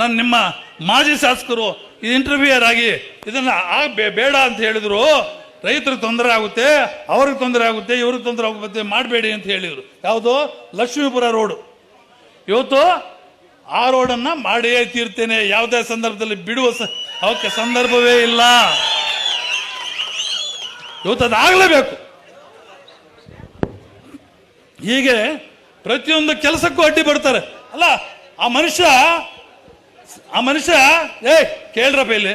ನಾನು ನಿಮ್ಮ ಮಾಜಿ ಶಾಸಕರು ಇದು ಇಂಟರ್ವ್ಯೂಯರ್ ಆಗಿ ಇದನ್ನ ಆ ಬೇಡ ಅಂತ ಹೇಳಿದ್ರು. ರೈತರಿಗೆ ತೊಂದರೆ ಆಗುತ್ತೆ, ಅವ್ರಿಗೆ ತೊಂದರೆ ಆಗುತ್ತೆ, ಇವ್ರಿಗೆ ತೊಂದರೆ ಆಗುತ್ತೆ ಮಾಡಬೇಡಿ ಅಂತ ಹೇಳಿದರು. ಯಾವುದು? ಲಕ್ಷ್ಮೀಪುರ ರೋಡು. ಇವತ್ತು ಆ ರೋಡನ್ನು ಮಾಡಿಯೇ ತೀರ್ತೇನೆ. ಯಾವುದೇ ಸಂದರ್ಭದಲ್ಲಿ ಬಿಡುವ ಅವಕ್ಕೆ ಸಂದರ್ಭವೇ ಇಲ್ಲ. ಇವತ್ತು ಅದಾಗಲೇಬೇಕು ಹೀಗೆ ಪ್ರತಿಯೊಂದು ಕೆಲಸಕ್ಕೂ ಅಡ್ಡಿ ಬರ್ತಾರೆ ಅಲ್ಲ, ಆ ಮನುಷ್ಯ ಆ ಮನುಷ್ಯ, ಏಯ್, ಕೇಳ್ರಪ್ಪ ಇಲ್ಲಿ.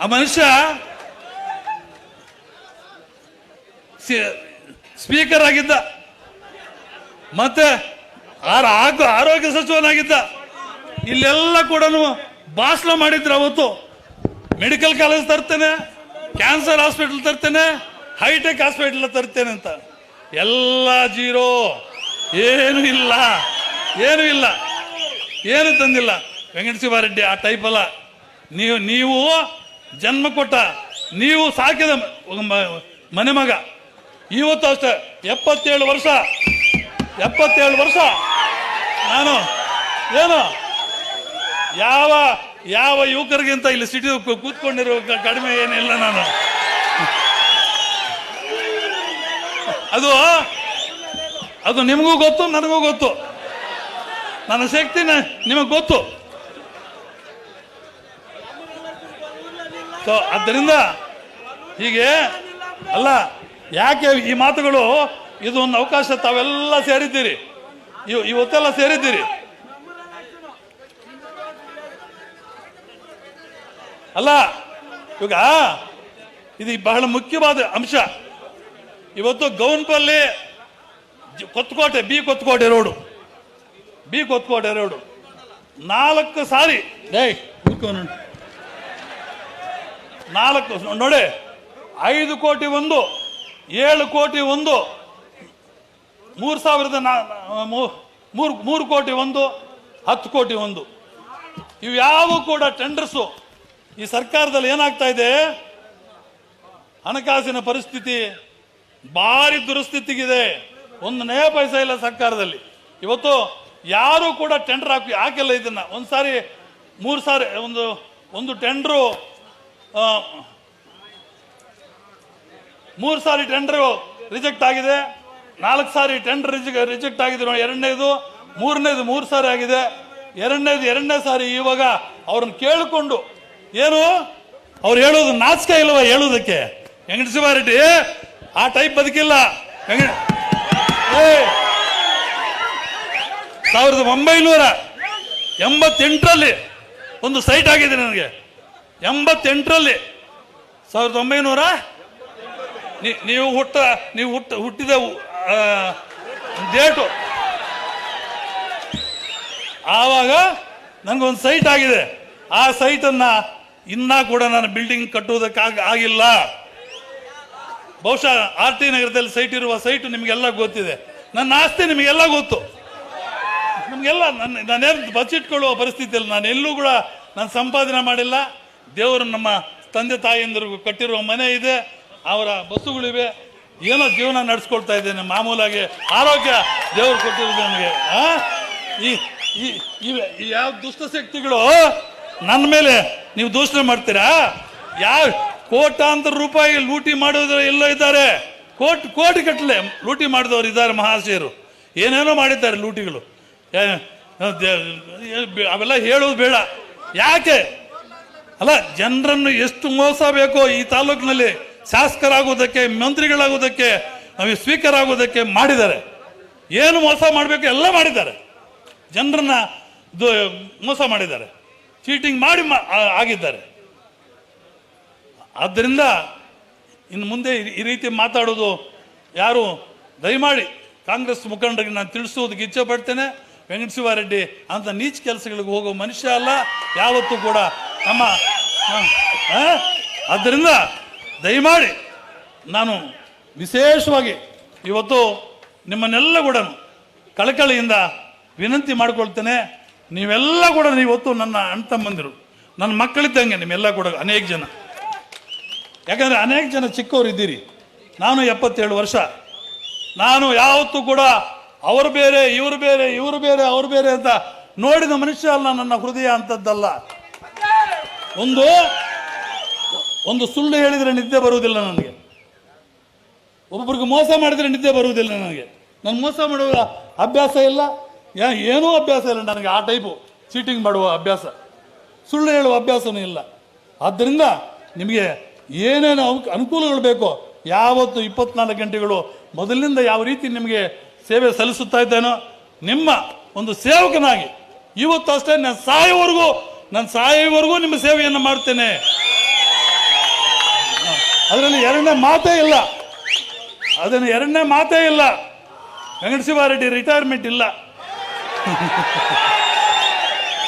ಆ ಮನುಷ್ಯ ಸ್ಪೀಕರ್ ಆಗಿದ್ದ. ಮತ್ತೆ ಆರೋಗ್ಯ ಸಚಿವನಾಗಿದ್ದ. ಇಲ್ಲೆಲ್ಲ ಕೂಡ ಭಾಷಣ ಮಾಡಿದ್ರು ಅವತ್ತು. ಮೆಡಿಕಲ್ ಕಾಲೇಜ್ ತರ್ತೇನೆ ಕ್ಯಾನ್ಸರ್ ಹಾಸ್ಪಿಟಲ್ ತರ್ತೇನೆ ಹೈಟೆಕ್ ಹಾಸ್ಪಿಟಲ್ ತರ್ತೇನೆ ಅಂತ. ಎಲ್ಲ ಜೀರೋ ಏನು ಇಲ್ಲ. ಏನು ಇಲ್ಲ. ಏನು ತಂದಿಲ್ಲ. ವೆಂಕಟಶಿವಾರೆಡ್ಡಿ, ಆ ಟೈಪ್ ಅಲ್ಲ. ನೀವು ನೀವು ಜನ್ಮ ಕೊಟ್ಟ, ನೀವು ಸಾಕಿದ ಮನೆ ಮಗ. ಇವತ್ತು ಅಷ್ಟೇ, ಎಪ್ಪತ್ತೇಳು ವರ್ಷ ಎಪ್ಪತ್ತೇಳು ವರ್ಷ. ನಾನು, ಏನು? ಯಾವ ಯಾವ ಯುವಕರಿಗಿಂತ ಇಲ್ಲಿ ಸಿಟಿ ಕೂತ್ಕೊಂಡಿರೋ ಕಡಿಮೆ ಏನಿಲ್ಲ ನಾನು. ಅದು ಅದು ನಿಮಗೂ ಗೊತ್ತು, ನನಗೂ ಗೊತ್ತು. ನನ್ನ ಶಕ್ತಿನ ನಿಮಗೆ ಗೊತ್ತು. ಸೊ, ಆದ್ದರಿಂದ ಹೀಗೆ, ಅಲ್ಲ, ಯಾಕೆ ಈ ಮಾತುಗಳು, ಇದು ಒಂದು ಅವಕಾಶ, ತಾವೆಲ್ಲ ಸೇರಿದ್ದೀರಿ. ಇವ್, ಇವತ್ತೆಲ್ಲ ಸೇರಿದ್ದೀರಿ. ಅಲ್ಲ, ಇವಾಗ, ಇದು ಬಹಳ ಮುಖ್ಯವಾದ ಅಂಶ. ಇವತ್ತು Gownpalli Kothkote, B Kothkote road. B Kothkote road. ನಾಲ್ಕು ಸಾರಿ. ಡೇ. ನಾಲ್ಕು ನೋಡಿ, ಐದು ಕೋಟಿ ಒಂದು, ಏಳು ಕೋಟಿ ಒಂದು, ಮೂರು ಸಾವಿರದ ನಾ ಮೂರು ಮೂರು ಕೋಟಿ ಒಂದು, ಹತ್ತು ಕೋಟಿ ಒಂದು. ಇವು ಯಾವ ಕೂಡ ಟೆಂಡರ್ಸು ಈ ಸರ್ಕಾರದಲ್ಲಿ ಏನಾಗ್ತಾ ಇದೆ? ಹಣಕಾಸಿನ ಪರಿಸ್ಥಿತಿ ಭಾರಿ ದುರಸ್ಥಿತಿಗಿದೆ. ಒಂದು ನಯ ಪೈಸೆ ಇಲ್ಲ ಸರ್ಕಾರದಲ್ಲಿ. ಇವತ್ತು ಯಾರು ಕೂಡ ಟೆಂಡರ್ ಹಾಕಿ ಹಾಕಿಲ್ಲ ಇದನ್ನ. ಒಂದು ಸಾರಿ ಮೂರು ಸಾರಿ ಒಂದು ಒಂದು ಟೆಂಡ್ರು ಮೂರು ಸಾರಿ ಟೆಂಡರ್ ರಿಜೆಕ್ಟ್ ಆಗಿದೆ. ನಾಲ್ಕು ಸಾರಿ ಟೆಂಡರ್ ರಿಜೆಕ್ಟ್ ಆಗಿದೆ ನೋಡಿ, ಎರಡನೇದು, ಮೂರನೇದು ಮೂರು ಸಾರಿ ಆಗಿದೆ. ಎರಡನೇದು ಎರಡನೇ ಸಾರಿ ಇವಾಗ ಅವ್ರನ್ನ ಕೇಳಿಕೊಂಡು, ಏನು? ಅವ್ರು ಹೇಳೋದು ನಾಚಿಕ ಇಲ್ವಾ ಹೇಳೋದಕ್ಕೆ? ವೆಂಕಟಶಿವಾರೆಡ್ಡಿ ಆ ಟೈಪ್ ಬದುಕಿಲ್ಲ. ಸಾವಿರದ ಒಂಬೈನೂರ ಎಂಬತ್ತೆಂಟರಲ್ಲಿ ಒಂದು ಸೈಟ್ ಆಗಿದೆ ನನಗೆ. ಎಂಬತ್ತೆಂಟರಲ್ಲಿ. ಸಾವಿರದ ಒಂಬೈನೂರ ನೀವು ಹುಟ್ಟ ನೀವು ಹುಟ್ಟ, ಹುಟ್ಟಿದ ಡೇಟು. ಆವಾಗ ನನಗೊಂದು ಸೈಟ್ ಆಗಿದೆ. ಆ ಸೈಟನ್ನು ಇನ್ನೂ ಕೂಡ ನಾನು ಬಿಲ್ಡಿಂಗ್ ಕಟ್ಟುವುದಕ್ಕಾಗ ಆಗ- ಆಗಿಲ್ಲ. ಬಹುಶಃ ಆರ್ ಟಿ ನಗರದಲ್ಲಿ ಸೈಟ್ ಇರುವ ಸೈಟು ನಿಮಗೆಲ್ಲ ಗೊತ್ತಿದೆ. ನನ್ನ ಆಸ್ತಿ ನಿಮಗೆಲ್ಲ ಗೊತ್ತು. ನಮಗೆಲ್ಲ ನನ್ನ, ನಾನೇನು ಬಚ್ಚಿಟ್ಕೊಳ್ಳುವ ಪರಿಸ್ಥಿತಿಯಲ್ಲಿ ನಾನು ಎಲ್ಲೂ ಕೂಡ ನಾನು ಸಂಪಾದನೆ ಮಾಡಿಲ್ಲ. ದೇವರು ನಮ್ಮ ತಂದೆ ತಾಯಿಯಂದ್ರಿಗೂ ಕಟ್ಟಿರುವ ಮನೆ ಇದೆ, ಅವರ ಬಸ್ಸುಗಳಿವೆ. ಏನೋ ಜೀವನ ನಡೆಸ್ಕೊಳ್ತಾ ಇದ್ದೇನೆ, ಮಾಮೂಲಾಗಿ ಆರೋಗ್ಯ ದೇವರು ಕೊಟ್ಟಿರೋದು ನನಗೆ? ಈ ಯಾವ ದುಷ್ಟಶಕ್ತಿಗಳು ನನ್ನ ಮೇಲೆ ನೀವು ದೂಷಣೆ ಮಾಡ್ತೀರಾ? ಯಾವ ಕೋಟಾಂತರ ರೂಪಾಯಿ ಲೂಟಿ ಮಾಡೋದ್ರ ಎಲ್ಲೋ ಇದ್ದಾರೆ. ಕೋಟಿ ಕೋಟಿ ಕಟ್ಟಲೆ ಲೂಟಿ ಮಾಡಿದವರು ಇದ್ದಾರೆ ಮಹಾಶಯರು. ಏನೇನೋ ಮಾಡಿದ್ದಾರೆ ಲೂಟಿಗಳು. ಅವೆಲ್ಲ ಹೇಳೋದು ಬೇಡ. ಯಾಕೆ? ಅಲ್ಲ, ಜನರನ್ನು ಎಷ್ಟು ಮೋಸ ಬೇಕೋ ಈ ತಾಲೂಕಿನಲ್ಲಿ ಶಾಸಕರಾಗುವುದಕ್ಕೆ, ಮಂತ್ರಿಗಳಾಗುವುದಕ್ಕೆ ನಮಗೆ ಸ್ಪೀಕರ್ ಆಗುವುದಕ್ಕೆ ಮಾಡಿದ್ದಾರೆ. ಏನು ಮೋಸ ಮಾಡಬೇಕು ಎಲ್ಲ ಮಾಡಿದ್ದಾರೆ. ಜನರನ್ನ ಮೋಸ ಮಾಡಿದ್ದಾರೆ. ಚೀಟಿಂಗ್ ಮಾಡಿ ಆಗಿದ್ದಾರೆ. ಆದ್ದರಿಂದ ಇನ್ನು ಮುಂದೆ ಈ- ಈ ರೀತಿ ಮಾತಾಡೋದು ಯಾರು, ದಯಮಾಡಿ ಕಾಂಗ್ರೆಸ್ ಮುಖಂಡರಿಗೆ ನಾನು ತಿಳಿಸುವುದಕ್ಕೆ ಇಚ್ಛೆ ಪಡ್ತೇನೆ. ವೆಂಕಟಶಿವಾರೆಡ್ಡಿ ಅಂತ ನೀಚ ಕೆಲಸಗಳಿಗೆ ಹೋಗೋ ಮನುಷ್ಯ ಅಲ್ಲ. ಯಾವತ್ತೂ ಕೂಡ ಆ? ಆದ್ದರಿಂದ ದಯಮಾಡಿ ನಾನು ವಿಶೇಷವಾಗಿ ಇವತ್ತು ನಿಮ್ಮನ್ನೆಲ್ಲ ಕೂಡ ಕಳಕಳಿಯಿಂದ ವಿನಂತಿ ಮಾಡಿಕೊಳ್ತೇನೆ. ನೀವೆಲ್ಲ ಕೂಡ ಇವತ್ತು ನನ್ನ ಅಣ್ಣ ತಮ್ಮಂದಿರು ನನ್ನ ಮಕ್ಕಳಿದ್ದಂಗೆ ನಿಮ್ಮೆಲ್ಲ ಕೂಡ ಅನೇಕ ಜನ. ಯಾಕಂದರೆ ಅನೇಕ ಜನ ಚಿಕ್ಕವರು ಇದ್ದೀರಿ. ನಾನು ಎಪ್ಪತ್ತೇಳು ವರ್ಷ. ನಾನು ಯಾವತ್ತೂ ಕೂಡ ಅವರು ಬೇರೆ, ಇವರು ಬೇರೆ ಇವರು ಬೇರೆ, ಅವರು ಬೇರೆ ಅಂತ ನೋಡಿದ ಮನುಷ್ಯ ಅಲ್ಲ ನನ್ನ ಹೃದಯ ಅಂತದ್ದಲ್ಲ. ಒಂದು ಒಂದು ಸುಳ್ಳು ಹೇಳಿದರೆ ನಿದ್ದೆ ಬರುವುದಿಲ್ಲ ನನಗೆ. ಒಬ್ಬೊಬ್ರಿಗೆ ಮೋಸ ಮಾಡಿದರೆ ನಿದ್ದೆ ಬರುವುದಿಲ್ಲ ನನಗೆ. ನಾನು ಮೋಸ ಮಾಡುವ ಅಭ್ಯಾಸ ಇಲ್ಲ. ಯಾ, ಏನೂ ಅಭ್ಯಾಸ ಇಲ್ಲ. ನನಗೆ ಆ ಟೈಪು ಚೀಟಿಂಗ್ ಮಾಡುವ ಅಭ್ಯಾಸ. ಸುಳ್ಳು ಹೇಳುವ ಅಭ್ಯಾಸನೂ ಇಲ್ಲ. ಆದ್ದರಿಂದ ನಿಮಗೆ ಏನೇನು ಅನುಕೂಲಗಳು ಬೇಕೋ, ಯಾವತ್ತು ಇಪ್ಪತ್ನಾಲ್ಕು ಗಂಟೆಗಳು ಮೊದಲಿನಿಂದ ಯಾವ ರೀತಿ ನಿಮಗೆ ಸೇವೆ ಸಲ್ಲಿಸುತ್ತಾ ಇದ್ದೇನೋ, ನಿಮ್ಮ ಒಂದು ಸೇವಕನಾಗಿ, ಇವತ್ತು ಅಷ್ಟೇ, ನಾನು ಸಾಯೋವರೆಗೂ ನಾನು ಸಾಯುವವರೆಗೂ ನಿಮ್ಮ ಸೇವೆಯನ್ನು ಮಾಡ್ತೇನೆ. ಅದರಲ್ಲಿ ಎರಡನೇ ಮಾತೇ ಇಲ್ಲ. ಅದನ್ನು ಎರಡನೇ ಮಾತೇ ಇಲ್ಲ. ವೆಂಕಟಶಿವಾರೆಡ್ಡಿ ರಿಟೈರ್ಮೆಂಟ್ ಇಲ್ಲ.